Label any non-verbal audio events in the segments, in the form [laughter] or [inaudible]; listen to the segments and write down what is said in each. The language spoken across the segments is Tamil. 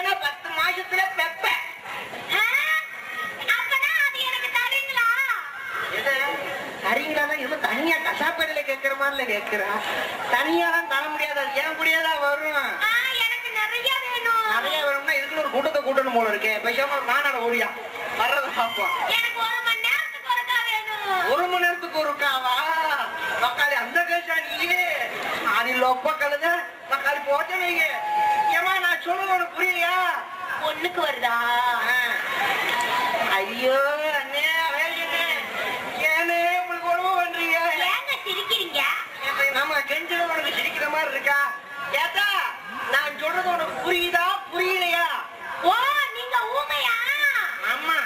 இல்லைன்னா பத்து மாசத்துல அது எனக்கு தரீங்களா? சரிங்களான்னா இது தனியா கசாப்பேடையில கேட்கிற மாதிரில கேட்கிறா தனியா தான் தர முடியாது. அது ஏன் கூடியதா வரும்? நிறைய வேணும். நிறைய வேணும்னா ஒரு கூட்டத்தை கூட்டணும் போல இருக்கே. பேசாம ஒரு மாநாட ஓடியா. வர்றத பார்ப்போம். ஒரு மணி நேரத்துக்கு ஒருக்கா வேணும். ஒரு மணி நேரத்துக்கு ஒரு காவா மக்காளி அந்த கேஷா நீயே. அதில் ஒப்ப கழுத. மக்காளி போட்ட நீங்க உனக்கு சிரிக்கிற மாதிரி இருக்கா? ஏத்தா நான் சொல்றது உனக்கு புரியுதா புரியலையா? ஓ நீங்க ஊமையா? ஆமா.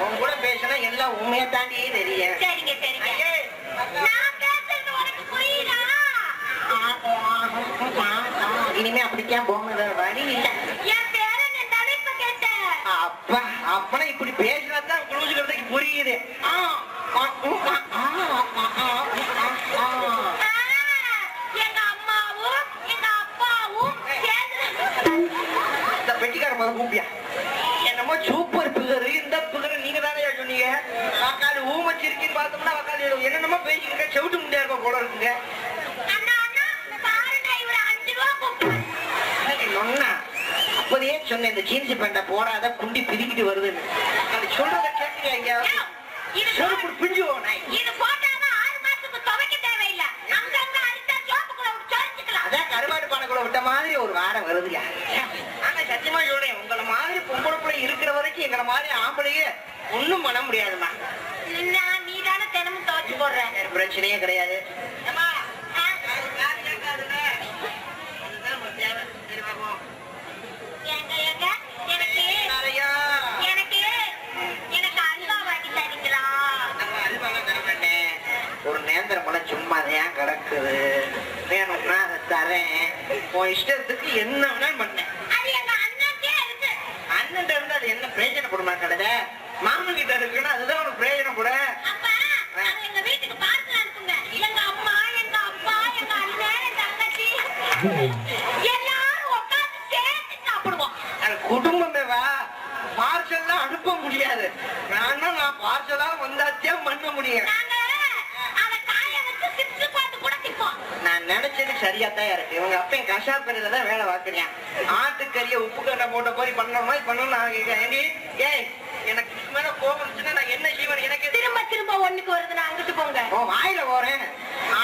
உன் கூட பேசினா எல்லாம் உண்மையை தாண்டி தெரியும் சரிங்க சரிங்க. ஐயே, நான் பேசுறது உனக்கு புரியுதா? இனிமே அப்படித்தான் போங்க வழி இல்ல. அப்பா அப்பனா இப்படி பேசினாதான் புரிஞ்சுக்கிறதுக்கு புரியுது. இந்த பெட்டிக்கார கூப்பியா. என்னமோ சூப்பர் பிகர் இந்த பிகர் நீங்க தானே சொன்னீங்க? வக்காலி ஊமச்சிருக்கின்னு பார்த்தோம்னா வக்காலி என்னென்னமோ பேசிக்கிட்ட செவிட்டு முடியா இருக்க போல இருக்குங்க. அப்போதே சொன்னேன் இந்த ஜீன்ஸ் பேண்ட போடாத குண்டி பிரிக்கிட்டு வருதுன்னு. அது சொல்றத கேட்கல ஐயா? செருப்பு பிஞ்சு போனாய் இது போட்டாதான் ஆறு மாசத்துக்கு துவைக்க தேவையில்லை. அங்கங்க அடிச்சா சோப்புக்குள்ள விட்டு சொரிச்சுக்கலாம் அதான் கருவாடு பானைக்குள்ள விட்ட மாதிரி ஒரு வாரம் வருதுயா ஆனா சத்தியமா சொல்றேன் உங்களை மாதிரி பொம்பளை பிள்ளை இருக்கிற வரைக்கும் எங்களை மாதிரி ஆம்பளையே ஒண்ணும் பண்ண முடியாதுமா நீ தானே தினமும் துவைச்சு போடுற. பிரச்சனையே கிடையாது ஏம்மா, ஆ, அது காசு கேட்காதுல்ல? அதுதான் நம்ம தேவை. சரி, பாப்போம். ஏங்க ஏங்க எனக்கு நிறையா. எனக்கு எனக்கு அல்வா வாங்கி தரீங்களா நம்ம அல்வாலாம் தர மாட்டேன். ஒரு நேந்திரம் பழம் சும்மா ஏன் கிடக்குது வேணும்னா அதை தரேன் உன் இஷ்டத்துக்கு என்ன வேணாலும் பண்ணேன் அது எங்க அண்ணன்ட்டே இருக்கு அண்ணன் இருந்து அது என்ன பிரயோஜனப்படுமா கடத மாமன் கிட்ட இருக்குன்னா அதுதான் உனக்கு பிரயோஜனப்பட அப்ப அது எங்க வீட்டுக்கு பார்சல் அனுப்புங்க எங்க அம்மா எங்க அப்பா எங்க அண்ணன் எங்க தங்கச்சி எல்லாரும் உட்கார்ந்து சேர்த்து சாப்பிடுவோம் அது குடும்பமே வா பார்சல்லாம் அனுப்ப முடியாது. நானா நான் பார்சலா வந்தாச்சே பண்ண முடியும். நான் நினைச்சது சரியா தான் இருக்கு. இவங்க அப்பன் கஷாப்பரையில தான் வேலை பார்க்கறியான் ஆட்டுக்கறிய உப்பு கட்டை போட்ட போய் பண்ண மாதிரி பண்ணணும் நான் கேட்கிறேன் ஏண்டி? ஏய் எனக்கு இதுக்கு மேல கோபம் நான் என்ன செய்வேன்? எனக்கு திரும்ப திரும்ப ஒண்ணுக்கு வருது நான் அங்கிட்டு போங்க. வாயில போறேன்.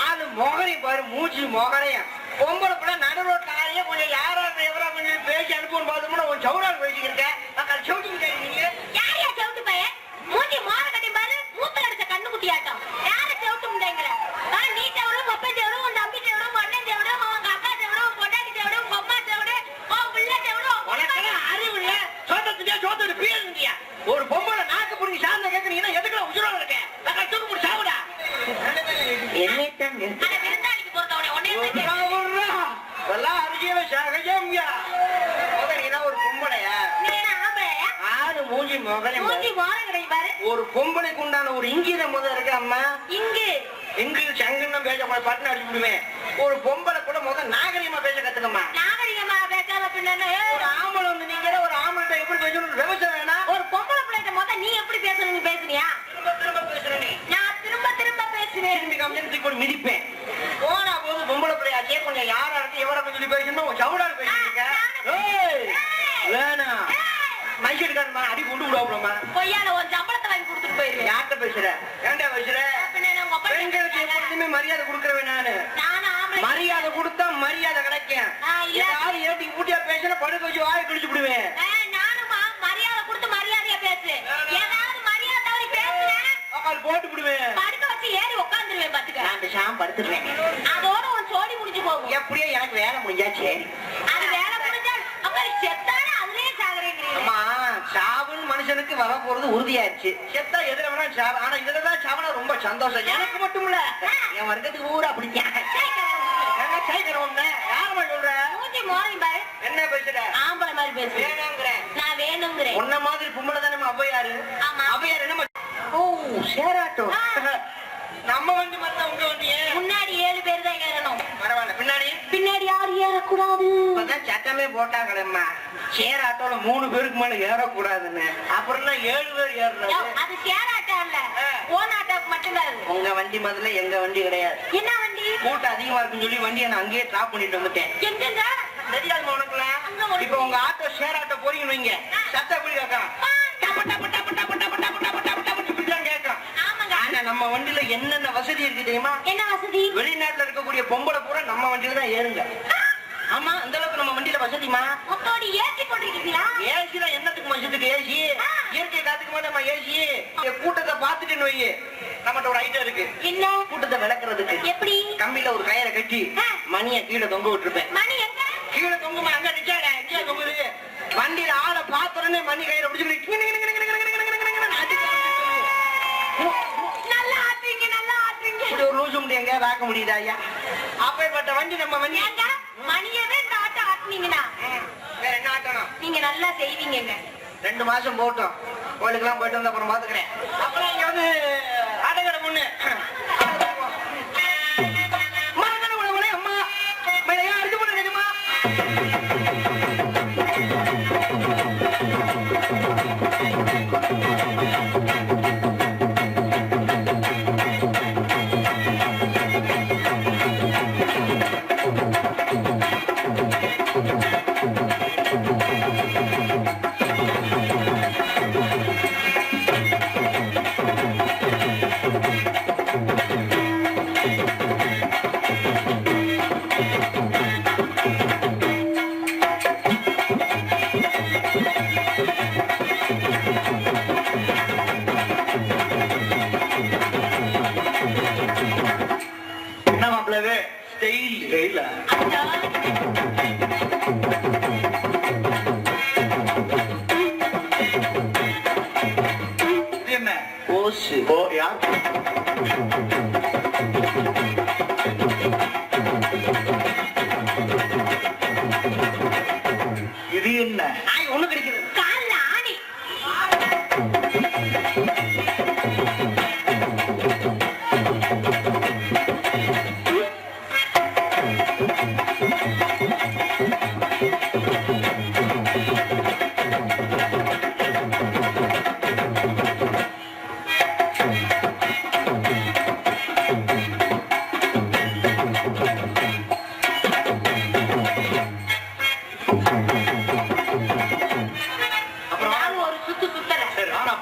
ஆளு மொகரை மூச்சு மொகரையும் பொம்பளை பிள்ளை நடு ரோட்ல ஆளையே கொஞ்சம் யாரா எவரா கொஞ்சம் பேசி அனுப்புன்னு பார்த்தோம்னா உன் சவுடால் பேசிக்கிருக்க நான் சவுட்டிங் நீங்க யார் யா செவுட்டு பையன்? மூஞ்சி மோர கட்டி பாரு மூத்தல அடிச்ச கண்ணு குட்டியாட்டம். யார செவுட்டு முண்டைங்கிற நீ செவடு மொப்பை செவடு உன் தம்பி செவடு உன் அண்ணன் உங்க அக்கா செவடு உன் பொண்டாட்டி செவடு உங்க அம்மா செவடு உன் பிள்ளை உன் உனக்கு அறிவு இல்ல. சோத்தத்துக்கே சோத்தோட பீர் இருந்தியா ஒரு பொம்பளை நாக்கு புடிங்கி சார்ந்த கேக்குறீங்கன்னா எதுக்குள்ள உசுரோட இருக்க? நான் தூக்கு புடி சாவுடா. என்னைத்தான் அட விருந்தாளிக்கு பொறுத்தவனே உன்னைய தான் கேக்குறேன். எல்லாம் அருகிய சகஜம்யா நீனா ஒரு பொம்பளையா நீ என்ன ஆம்பளையா? ஆளு ஒரு பொம்பளைக்கு உண்டான ஒரு இங்கீதம் முதல் இருக்கு அம்மா. இங்கு. இங்கிலீஷ் சங்கன்னு பேச கூட பட்டு அடிச்சு விடுவேன். ஒரு பொம்பளை கூட முதல் நாகரிகமா பேச கத்துக்கம்மா. நாகரிகமா பேசாம பின்ன ஒரு ஆம்பளை வந்து நீங்க ஒரு ஆம்பளை எப்படி பேசணும் விவசாயம் வேணா. ஒரு பொம்பளை பிள்ளைகிட்ட மொத்த நீ எப்படி பேசணும்னு பேசுனியா? திரும்ப திரும்ப பேசுற நீ நான் திரும்ப திரும்ப பேசுவேன். திரும்பி காமிச்சு கூட மிதிப்பேன். போனா போது பொம்பளை பிள்ளையாச்சே கொஞ்சம் யாரா இருக்கு எவரா சொல்லி பேசணும் உன் சவுடால் பேசிருக்க ஏய், வேணாம் மைக்கெடுக்காரமா அடி கொண்டு விடுவாப்லமா பொய்யால ஒரு சம்பளத்தை வாங்கி கொடுத்துட்டு போயிருவேன் யார்கிட்ட பேசுற? ஏன்டா பேசுற? பெண்களுக்கு எப்பொழுதுமே மரியாதை கொடுக்கறவன் நானு. மரியாதை கொடுத்தா மரியாதை கிடைக்கும். ஏதாவது ஏட்டி ஊட்டியா பேசினா படுக்க வச்சு வாயை கிழிச்சு விடுவேன். நானும் மரியாதை கொடுத்து மரியாதையா பேசு. ஏதாவது மரியாதை தவறி உக்கால் போட்டு விடுவேன். படுக்க வச்சு ஏறி உட்காந்துருவேன் பாத்துக்க. நான் பேசாம படுத்துடுவேன். அதோட ஒரு சோடி முடிஞ்சு போகும். எப்படியோ எனக்கு வேலை முடிஞ்சா சரி அது வேலை முடிஞ்சா அப்ப நீ செத்தானே அதுலயே சாகுறேங்கிறீங்க அம்மா மனுஷனுக்கு வர போறது உறுதியாச்சு செத்தா எதுல வேணா சாவு ஆனா இதுலதான் சாவனா ரொம்ப சந்தோஷம். எனக்கு மட்டும் இல்ல. என் வர்க்கத்துக்கு ஊரா சைக்கிறோம்னு யாருமா சொல்ற? பாரு. என்ன பேசுற? ஆம்பளை மாதிரி பேசு. வேணாங்கிறேன் நான் வேணுங்கிறேன். உன்ன மாதிரி பொம்பளை தானே அவ்வையாரு? ஆமா. அவ்வையார் என்ன ஓ சேராட்டம். [laughs] நம்ம வண்டி மாதிரி உங்க வண்டியே. முன்னாடி ஏழு பேர் தான் ஏறணும். பரவாயில்ல. பின்னாடி? பின்னாடி யாரும் ஏறக்கூடாது. சட்டமே போட்டாங்களேம்மா. ஷேர் ஆட்டோல மூணு பேருக்கு மேல ஏறக்கூடாதுன்னு. அப்புறம்னா ஏழு பேர் ஏறணும் அது ஷேர் இல்ல. ஓன் ஆட்டோக்கு மட்டும்தான் உங்க வண்டி முதல்ல எங்க வண்டி கிடையாது. என்ன வண்டி? கூட்டம் அதிகமா இருக்குன்னு சொல்லி வண்டியை நான் அங்கேயே டிராப் பண்ணிட்டு வந்துட்டேன். எங்கங்க? தெரியாது உனக்குல இப்ப உங்க ஆட்டோ ஷேர் ஆட்டோ போறீங்கன்னு வைங்க. சத்தம் எப்படி கேட்கறான் நம்ம வண்டியில என்னென்ன வசதி இருக்கு என்ன வசதி? வெளிநாட்டுல இருக்கக்கூடிய பொம்பளை பூரா நம்ம வண்டியில தான் ஏறுங்க. ஆமா அந்த அளவுக்கு நம்ம வண்டியில வசதிமா மொத்தோடி ஏற்றி போட்டிருக்கீங்களா? ஏசி தான் என்னத்துக்கு மனுஷத்துக்கு ஏசி? இயற்கை காத்துக்கு மேல நம்ம ஏசி. கூட்டத்தை பார்த்துட்டுன்னு வை நம்மகிட்ட ஒரு ஐட்டம் இருக்கு. என்ன? கூட்டத்தை விளக்குறதுக்கு. எப்படி? கம்பியில ஒரு கயிறை கட்டி மணியை கீழே தொங்க விட்டுருப்பேன். மணி எங்க? கீழே தொங்குமா அங்க நிச்சாங்க கீழே தொங்குது. வண்டியில ஆளை பார்த்தோன்னே மணி கயிறை பிடிச்சிக்கிட்டு நல்லா ஆட்டுறீங்க நல்லா ஆட்டுறீங்க. இப்படி ஒரு லூசு முடி எங்க பார்க்க முடியுதா ஐயா? அப்பேற்பட்ட வண்டி நம்ம வண்டி மணியவே ஆட்டம் ஆட்டுனீங்கன்னா வேற என்ன ஆட்டணும் நீங்க நல்லா செய்வீங்கங்க ரெண்டு மாசம் போட்டோம் கோயிலுக்கெல்லாம் போயிட்டு வந்து அப்புறம் பாத்துக்கிறேன் அப்புறம் இங்க வந்து அடகடை முன்னு.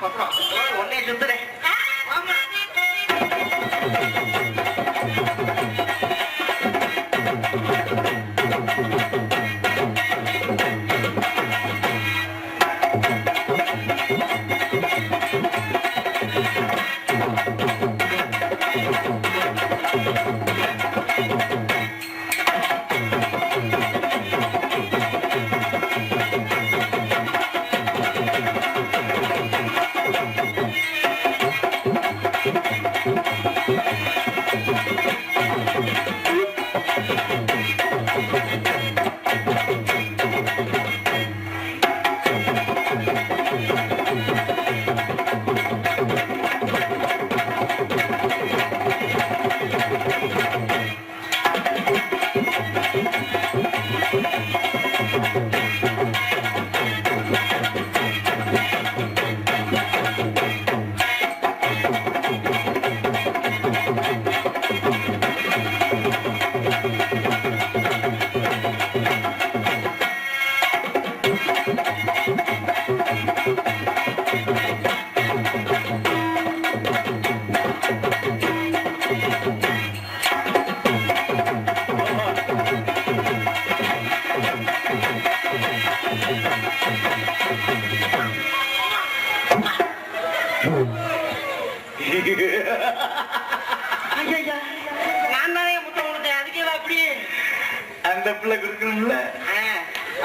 பக்கம் ஒன்னே சுத்துறேன் நான் தானே முத்தம் கொடுத்தேன் அதுக்கே அப்படி அந்த பிள்ளை கொடுக்கணும்ல ஆ,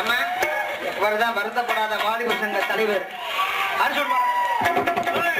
அம்மா இவர்தான் வருத்தப்படாத வாலிப சங்க தலைவர். அர்ஜுன் ஆமையா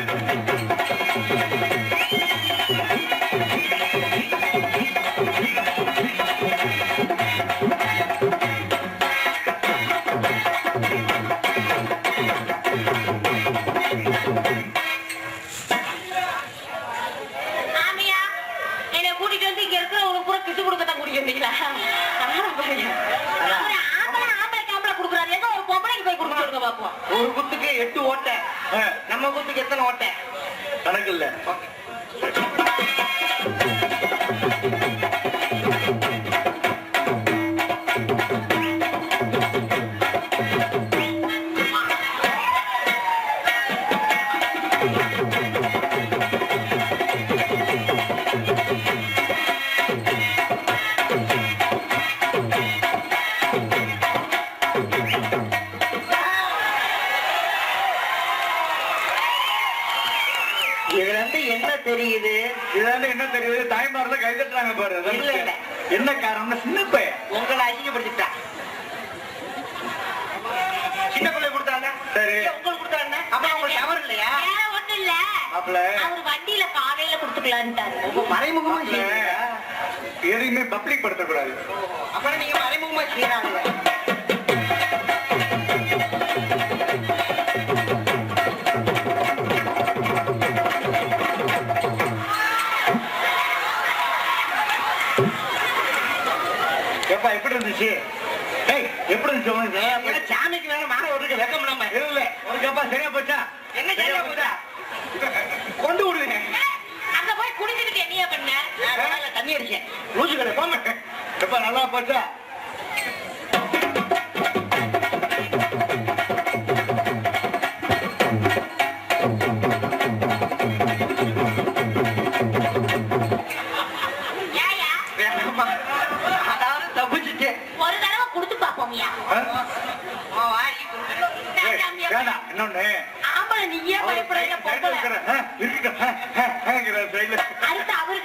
இல்ல மாப்பிள. அவர் வண்டியில காலையில குடுத்துக்கலான்ட்டாரு. மறைமுகமா எதையுமே பப்ளிக் படுத்தக்கூடாது. அப்புறம் நீங்க மறைமுகமா செய்யறாங்க. எப்பா எப்படி இருந்துச்சு? ஏய் எப்படி இருந்துச்சு உனக்கு? சாமிக்கு வேற மாற விட்டுருக்கு வெக்கம் இல்லாம இல்ல. உனக்கு அப்பா சரியா போச்சா? என்ன சரியா போச்சா கொண்டு விடுங்க அங்க போய் குடிச்சுக்கிட்டு என்னைய பண்ண நான் அடிச்சேன் லூசு கடை போங்க. எப்பா நல்லா போச்சா? இன்னொன்னு. ஆம்பளை நீயே பயப்படுறீங்க பொம்பளை. இருக்கட்டும். அடுத்து அவருக்கு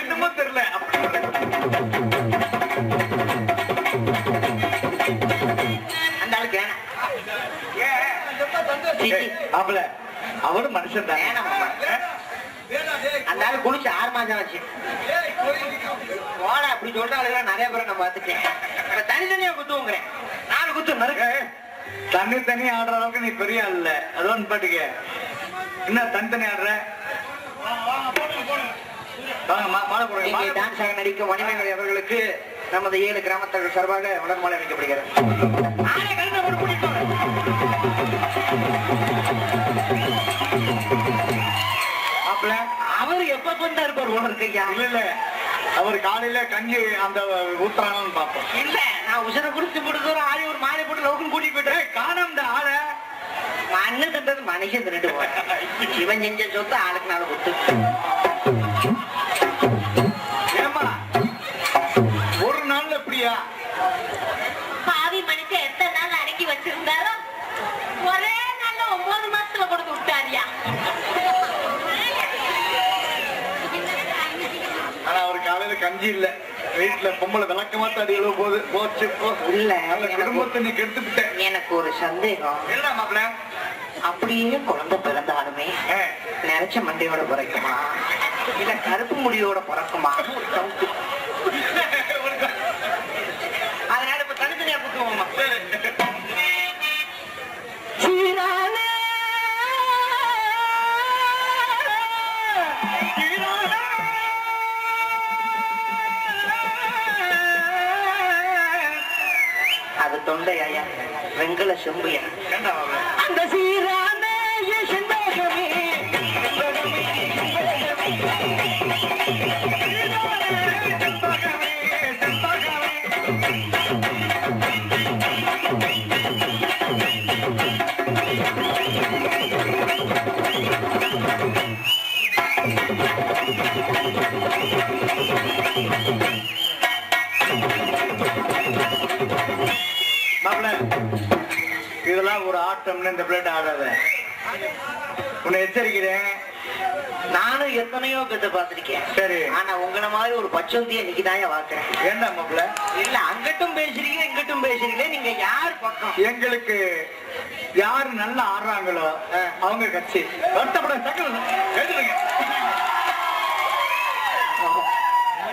என்னமோ தெரியல. அந்த ஆளுக்கு மாப்பிள, அவரும் மனுஷன் தான். அந்த ஆளு குளிச்சு ஆறு மாசம் ஆச்சு. போடா அப்படி சொல்ற ஆளுங்க நிறைய பேரை நான் பார்த்துட்டேன். தனித்தனியா குத்துவோங்கிறேன். நாலு குத்து நறுக்க. தண்ணி தண்ணி ஆடுற அளவுக்கு நீ பெரிய ஆள் இல்ல. அதோன்னு பாட்டுக்க. என்ன தனி தண்ணி ஆடுற வாங்க மா- மாலை போடுங்க இங்கே டான்ஸ் ஆக நடிக்கும் மணிமேகலை அவர்களுக்கு நமது ஏழு கிராமத்தர்கள் சார்பாக உடன்மாலை. மாப்பிள அவர் எப்ப கொண்டா இருப்பார் உனக்கு இல்ல இல்ல. அவர் காலையில கஞ்சி அந்த ஊத்துறாங்கன்னு பாப்போம் இல்ல நான் உசர குடிச்சு போட்டு தூரம் ஆளி ஒரு மாலை போட்டு லவுக்குன்னு கூட்டிட்டு போயிட்டேன். காணாம ஆள. மண்ணு தந்தது மனுஷன் திருட்டு போறேன் [laughs] இவன் செஞ்ச சொத்து ஆளுக்கு நாள் கொடுத்து. கஞ்சி இல்ல. வீட்டுல பொம்பளை விளக்கமா தடி எழுவ போகுது. போச்சு இல்ல, குடும்பத்தை நீ கெடுத்து விட்டேன் எனக்கு ஒரு சந்தேகம். என்ன மாப்பிள? அப்படியே குழந்தை பிறந்தாலுமே. நிறைச்ச மண்டையோட பிறக்குமா? இல்ல கருப்பு முடியோட பிறக்குமா? அது தொண்டை ஐயா வெங்கல செம்பியா? அந்த சீரான செண்பகமே செண்பகமே, மாப்பிள ஒரு ஆட்டம்னு இந்த பிளேட் ஆடாத. உன்னை எச்சரிக்கிறேன். நானும் எத்தனையோ கட்டு பார்த்திருக்கேன். சரி. ஆனா உங்கள மாதிரி ஒரு பச்சந்திய இன்னைக்கு தான் பாக்குறேன் ஏண்டா மாப்பிள இல்ல அங்கட்டும் பேசுறீங்க இங்கட்டும் பேசுறீங்க நீங்க யார் பக்கம்? எங்களுக்கு யாரு நல்லா ஆடுறாங்களோ அவங்க கட்சி. வருத்தப்பட எழுதுங்க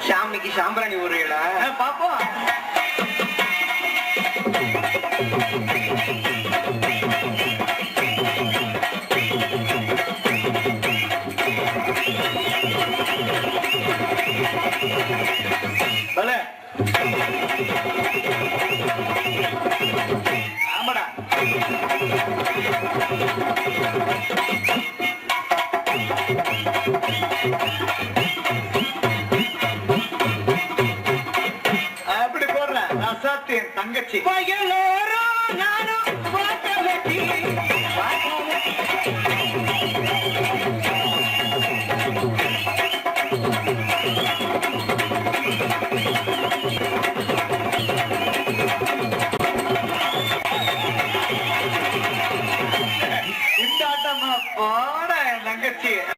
சாமிக்கு சாம்பிராணி ஊருகளா? பாப்போம். ஆமாடா. அப்படி போடுற ரசாத்தின் தங்கச்சி.